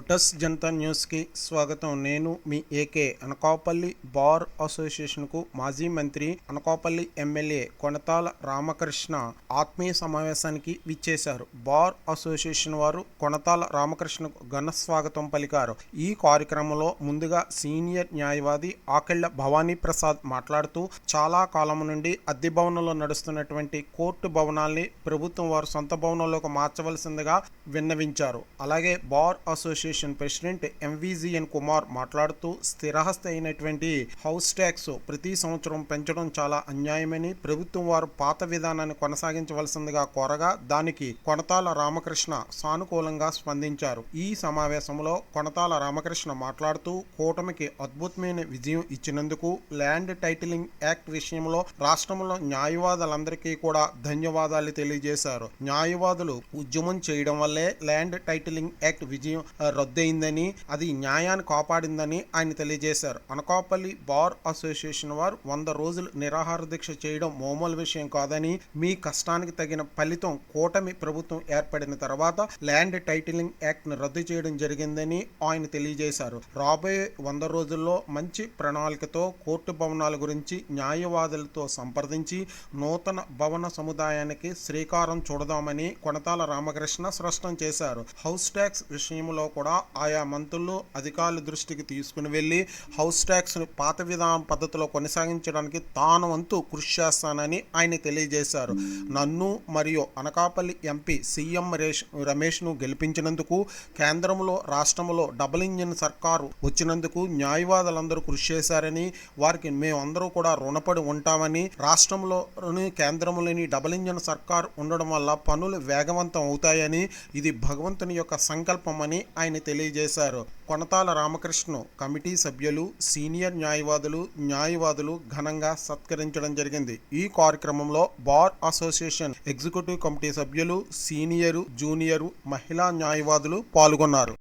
Lotus Janata న్యూస్కి స్వాగతం. నేను మీ ఏకే అనకాపల్లి బార్ అసోసియేషన్కు మాజీ మంత్రి అనకాపల్లి ఎమ్మెల్యే కొనతాల రామకృష్ణ ఆత్మీయ సమావేశానికి విచ్చేశారు. బార్ అసోసియేషన్ వారు కొనతాల రామకృష్ణకు ఘన స్వాగతం పలికారు. ఈ కార్యక్రమంలో ముందుగా సీనియర్ న్యాయవాది ఆకెళ్ళ భవానీ ప్రసాద్ మాట్లాడుతూ చాలా కాలం నుండి అద్దె భవనంలో నడుస్తున్నటువంటి కోర్టు భవనాల్ని ప్రభుత్వం వారు సొంత భవనంలోకి మార్చవలసిందిగా విన్నవించారు. అలాగే bar association president MVGN Kumar మాట్లాడుతూ స్థిరాస్తి అయినటువంటి హౌస్ ట్యాక్స్ ప్రతి సంవత్సరం పెంచడం చాలా అన్యాయమని ప్రభుత్వం వారు పాత విధానాన్ని కొనసాగించవలసిందిగా కోరగా దానికి కొనతాల రామకృష్ణ సానుకూలంగా స్పందించారు. ఈ సమావేశంలో కొనతాల రామకృష్ణ మాట్లాడుతూ కూటమికి అద్భుతమైన విజయం ఇచ్చినందుకు ల్యాండ్ టైటిలింగ్ యాక్ట్ విషయంలో రాష్ట్రంలో న్యాయవాదులందరికీ కూడా ధన్యవాదాలు తెలియజేశారు. న్యాయవాదులు ఉద్యమం చేయడం వల్లే ల్యాండ్ టైటిలింగ్ యాక్ట్ విజయం రద్దయిందని అది న్యాయాన్ని కాపాడిందని ఆయన తెలియజేశారు. అనకాపల్లి బార్ అసోసియేషన్ వారు వంద రోజులు నిరాహార దీక్ష చేయడం మామూలు విషయం కాదని మీ కష్టానికి తగిన ఫలితం కూటమి ప్రభుత్వం ఏర్పడిన తర్వాత ల్యాండ్ టైటిలింగ్ యాక్ట్ను రద్దు చేయడం జరిగిందని ఆయన తెలియజేశారు. రాబోయే వంద రోజుల్లో మంచి ప్రణాళికతో కోర్టు భవనాల గురించి న్యాయవాదులతో సంప్రదించి నూతన భవన సముదాయానికి శ్రీకారం చూడదామని కొనతాల రామకృష్ణ స్పష్టం చేశారు. హౌస్ ట్యాక్స్ విషయంలో కూడా ఆయా మంత్రులు అధికారుల దృష్టికి తీసుకుని వెళ్ళి హౌస్ ట్యాక్స్ను పాత విధానం పద్ధతిలో కొనసాగించడానికి తాను వంతు కృషి చేస్తానని ఆయన తెలియజేశారు. నన్ను మరియు అనకాపల్లి ఎంపీ సీఎం రేష్ రమేష్ను గెలిపించినందుకు కేంద్రంలో రాష్ట్రంలో డబుల్ ఇంజిన్ సర్కారు వచ్చినందుకు న్యాయవాదులందరూ కృషి చేశారని వారికి మేమందరూ కూడా రుణపడి ఉంటామని రాష్ట్రంలోని కేంద్రంలోని డబుల్ ఇంజిన్ సర్కార్ ఉండడం వల్ల పనులు వేగవంతం అవుతాయని ఇది భగవంతుని యొక్క సంకల్పమని ఆయన తెలియజేశారు. కొనతాల రామకృష్ణ కమిటీ సభ్యులు సీనియర్ న్యాయవాదులు న్యాయవాదులు ఘనంగా సత్కరించడం జరిగింది. ఈ కార్యక్రమంలో బార్ అసోసియేషన్ ఎగ్జిక్యూటివ్ కమిటీ సభ్యులు సీనియరు జూనియరు మహిళా న్యాయవాదులు పాల్గొన్నారు.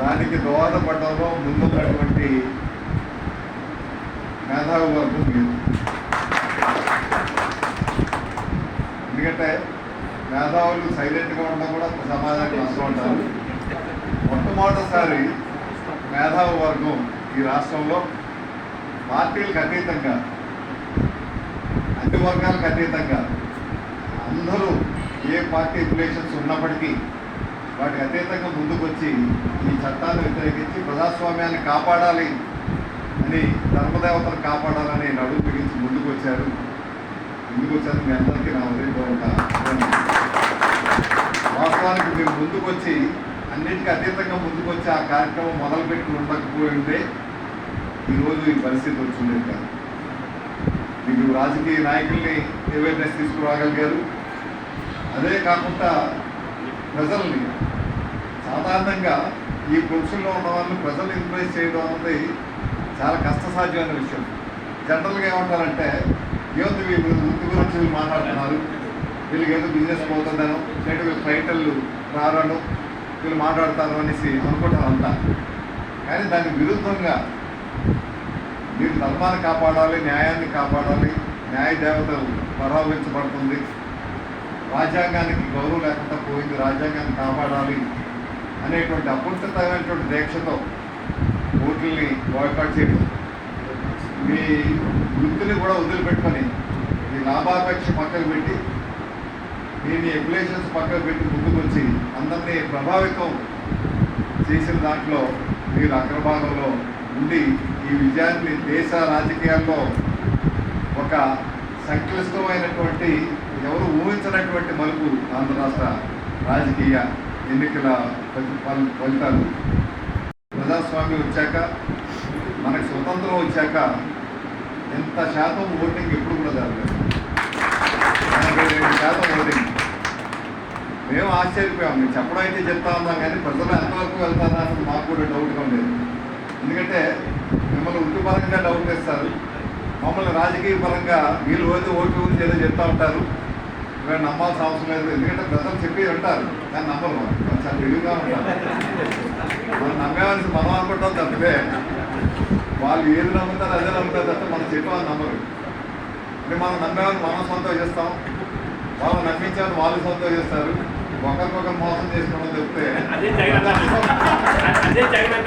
దానికి దోహదపడడంలో ముందున్నటువంటి మేధావి వర్గం ఎందుకంటే మేధావులు సైలెంట్గా ఉండడం కూడా సమాజానికి అవసరం ఉంటారు మొట్టమొదటిసారి మేధావ వర్గం ఈ రాష్ట్రంలో పార్టీలకు అతీతంగా అన్ని వర్గాలకు అతీతంగా అందరూ ఏ పార్టీ రిలేషన్స్ ఉన్నప్పటికీ వాటికి అతీతంగా ముందుకొచ్చి ఈ చట్టాన్ని వ్యతిరేకించి ప్రజాస్వామ్యాన్ని కాపాడాలి అని ధర్మదేవతను కాపాడాలని నడుము బిగించి ముందుకు వచ్చారు ముందుకు వచ్చారు మీ అందరికీ నా ఉదయపూర్వక వాస్తవానికి మీరు ముందుకు వచ్చి అన్నిటికీ అతీతంగా ముందుకు వచ్చి ఆ కార్యక్రమం మొదలుపెట్టి ఉండకపోయి ఉంటే ఈరోజు ఈ పరిస్థితి వచ్చింది కాదు. మీకు రాజకీయ నాయకుల్ని అవేర్నెస్ తీసుకురాగలిగారు. అదే కాకుండా ప్రజల్ని సాధారణంగా ఈ పొజిషన్లో ఉన్న వాళ్ళని ప్రజలు ఇన్ఫ్లుయెన్స్ చేయడం అన్నది చాలా కష్టసాధ్యమైన విషయం. జనరల్గా ఏమంటారంటే ఏముంది వీళ్ళు వృత్తి గురించి వీళ్ళు మాట్లాడుతున్నారు. వీళ్ళకి ఏదో బిజినెస్ పోతుందనో లేదా వీళ్ళు టైటిల్ రారడం వీళ్ళు మాట్లాడతారు అనేసి అనుకుంటారు అంతా కానీ దానికి విరుద్ధంగా మీరు ధర్మాన్ని కాపాడాలి న్యాయాన్ని కాపాడాలి న్యాయ దేవతలు ప్రభావించబడుతుంది. రాజ్యాంగానికి గౌరవం లేకుండా పోయింది రాజ్యాంగాన్ని కాపాడాలి అనేటువంటి అపుంతమైనటువంటి దీక్షతో ఓట్లని బాయ్కాట్ చేయడం. మీ వృత్తిని కూడా వదిలిపెట్టుకొని మీ లాభాపేక్ష పక్కన పెట్టి దీన్ని రెగ్యులేషన్స్ పక్కన పక్కకు పెట్టి ముందుకు వచ్చి అందరినీ ప్రభావితం చేసిన దాంట్లో మీరు అగ్రభాగంలో ఉండి ఈ విజయాన్ని దేశ రాజకీయాల్లో ఒక సంక్లిష్టమైనటువంటి ఎవరు ఊహించినటువంటి మలుపు ఆంధ్ర రాష్ట్ర రాజకీయ ఎన్నికల ఫలితాలు. ప్రజాస్వామ్యం వచ్చాక మనకు స్వతంత్రం వచ్చాక ఎంత శాతం ఓటింగ్ ఎప్పుడు కూడా జరగలేదు. శాతం ఓటింగ్ మేము ఆశ్చర్యపోయాం. మేము చెప్పడం అయితే చెప్తా ఉన్నాం కానీ ప్రజలు ఎంతవరకు వెళ్తారా అసలు మాకు కూడా డౌట్గా ఉండేది. ఎందుకంటే మిమ్మల్ని వృత్తిపరంగా డౌట్ వేస్తారు మమ్మల్ని రాజకీయ పరంగా వీళ్ళు పోతే ఓటు గురించి ఏదో చెప్తా ఉంటారు. ఇక్కడ నమ్మాల్సిన అవసరం లేదు. ఎందుకంటే ప్రజలు చెప్పి ఉంటారు కానీ నమ్మరు వాళ్ళు. చాలా విడిగా ఉంటారు. మనం నమ్మేవాల్సి మనం అనుకుంటాం తప్పితే వాళ్ళు ఏది నమ్ముతారు అదే నమ్ముతారు తప్ప మనం చెప్పేవాళ్ళు నమ్మరు. అంటే మనం నమ్మేవాళ్ళు మనం సొంతం చేస్తాం. వాళ్ళు నమ్మించాలని వాళ్ళు సొంతం చేస్తారు. ఒకరికొకరు మోసం చేసుకోవడం చెప్తే అదే జగన్. అదే జగన్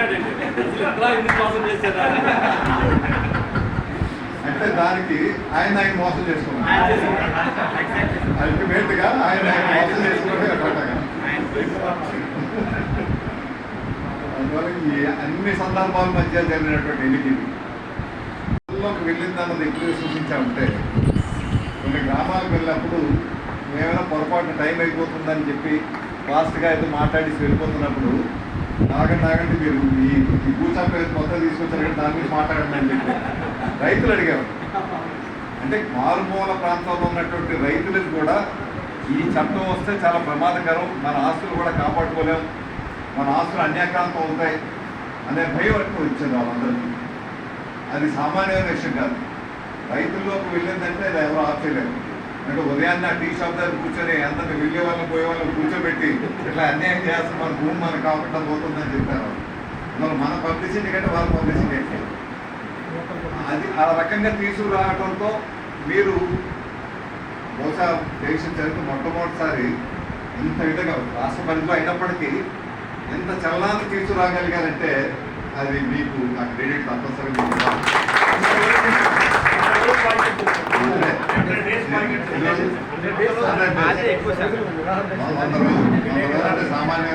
అంటే దానికి ఆయన ఆయన మోసం చేసిన- అల్టిమేట్గా ఆయన ఆయన మోసం చేసుకోవడం అట్లా అందువల్ల ఈ అన్ని సందర్భాల మధ్య జరిగినటువంటి ఎన్నిక ఇది ఊళ్ళోకి వెళ్ళిందన్నది ఎక్కువ సూచించామంటే కొన్ని గ్రామాలకు వెళ్ళినప్పుడు ఏమైనా పొరపాటు టైం అయిపోతుందని చెప్పి ఫాస్ట్గా అయితే మాట్లాడేసి వెళ్ళిపోతున్నప్పుడు నాగండి నాగండి మీరు ఈ ఈ కూర్చోపే కొత్త తీసుకొచ్చారు కానీ దాని గురించి మాట్లాడండి అని చెప్పి రైతులు అడిగారు. అంటే మారుమూల ప్రాంతంలో ఉన్నటువంటి రైతులకు కూడా ఈ చట్టం వస్తే చాలా ప్రమాదకరం. మన ఆస్తులు కూడా కాపాడుకోలేం. మన ఆస్తులు అన్యాక్రాంతం అవుతాయి అనే భయం ఎక్కువ వాళ్ళందరికీ. అది సామాన్యమైన విషయం కాదు. రైతుల్లోకి వెళ్ళిందంటే అది ఎవరు ఆఫ్ అంటే ఉదయాన్నే టీ షాప్ దగ్గర కూర్చొని అందరిని వెళ్ళే వాళ్ళని పోయే వాళ్ళని కూర్చోబెట్టి ఇట్లా అన్యాయం చేస్తే మన భూమి మనకు కాకుండా పోతుందని చెప్పారు. వాళ్ళు మన పబ్లిసిటీ కంటే వాళ్ళ పబ్లిసిటీ అంటే అది ఆ రకంగా తీసుకురావడంతో మీరు బహుశా దేశం చరిత్ర మొట్టమొదటిసారి ఇంత విధంగా రాష్ట్ర పరిధిలో అయినప్పటికీ ఎంత చలనాన్ని తీసుకురాగలిగారంటే అది మీకు ఆ క్రెడిట్ తప్పనిసరిగా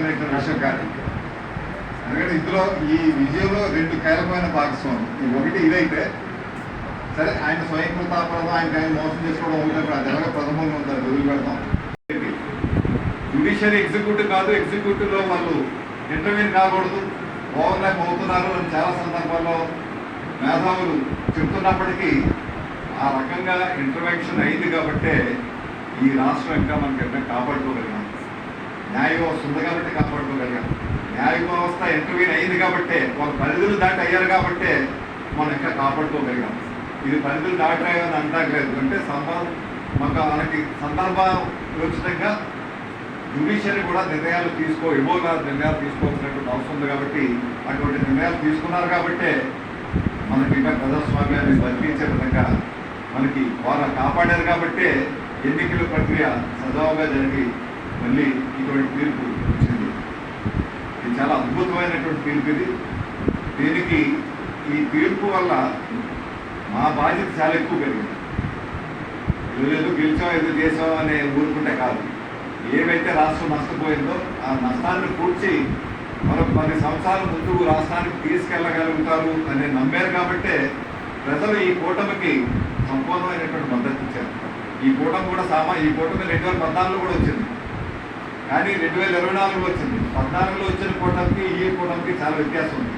మీకు విషయం కాదు ఎందుకంటే ఇందులో ఈ విజయంలో రెండు కీలకమైన భాగస్వామి ఈ ఒకటి ఇదైతే సరే ఆయన స్వయం కృతాపరదం ఆయన ఆయన మోసం చేసుకోవడం ఒకటి అది ఎలాగ ప్రథమంగా ఉంటారు వదిలి పెడతాం జ్యుడిషియరీ ఎగ్జిక్యూటివ్ కాదు ఎగ్జిక్యూటివ్లో వాళ్ళు ఇంటర్వ్యూ కాకూడదు బాగున్నాయి అవుతున్నారు అని చాలా సందర్భాల్లో మేధావులు చెప్తున్నప్పటికీ ఆ రకంగా ఇంటర్వెన్షన్ అయింది కాబట్టే ఈ రాష్ట్రం ఇంకా మనకి ఎక్కడ కాపాడుకోగలిగాం. న్యాయ వ్యవస్థ ఉంది కాబట్టి కాపాడుకోగలిగాం. న్యాయ వ్యవస్థ ఇంటర్వ్యూన్ అయింది కాబట్టే వాళ్ళ పరిధులు దాటి అయ్యారు కాబట్టే మనం ఇంకా కాపాడుకోగలిగాం. ఇది పరిధులు దాటాయని అంటాగలేదు అంటే సందర్భం మాకు మనకి సందర్భోచితంగా జ్యుడిషియరీ కూడా నిర్ణయాలు తీసుకో ఇవ్వగా నిర్ణయాలు తీసుకోవాల్సినటువంటి అవసరం ఉంది కాబట్టి అటువంటి నిర్ణయాలు తీసుకున్నారు కాబట్టే మనకి ఇంకా ప్రజాస్వామ్యాన్ని బతికించే విధంగా మనకి వారు కాపాడారు కాబట్టే ఎన్నికల ప్రక్రియ సజావుగా జరిగి మళ్ళీ ఇటువంటి తీర్పు వచ్చింది. ఇది చాలా అద్భుతమైనటువంటి తీర్పు ఇది. దీనికి ఈ తీర్పు వల్ల మా బాధ్యత చాలా ఎక్కువ పెరిగింది. ఏదో గెలిచాం ఏదో చేసాం అనే ఊరుకుంటే కాదు. ఏవైతే రాష్ట్రం నష్టపోయిందో ఆ నష్టాన్ని పూడ్చి మరొక పది సంవత్సరాల ముందుకు రాష్ట్రానికి తీసుకెళ్ళగలుగుతారు అని నమ్మారు కాబట్టే ప్రజలు ఈ కూటమికి సంపూర్ణమైనటువంటి మద్దతు ఇచ్చారు. ఈ కూటమి కూడా సామా ఈ కూటమి రెండు వేల పద్నాలుగులో కూడా వచ్చింది. కానీ రెండు వేల ఇరవై నాలుగులో వచ్చింది. పద్నాలుగులో వచ్చిన కూటమికి ఈ కూటమికి చాలా వ్యత్యాసం ఉంది.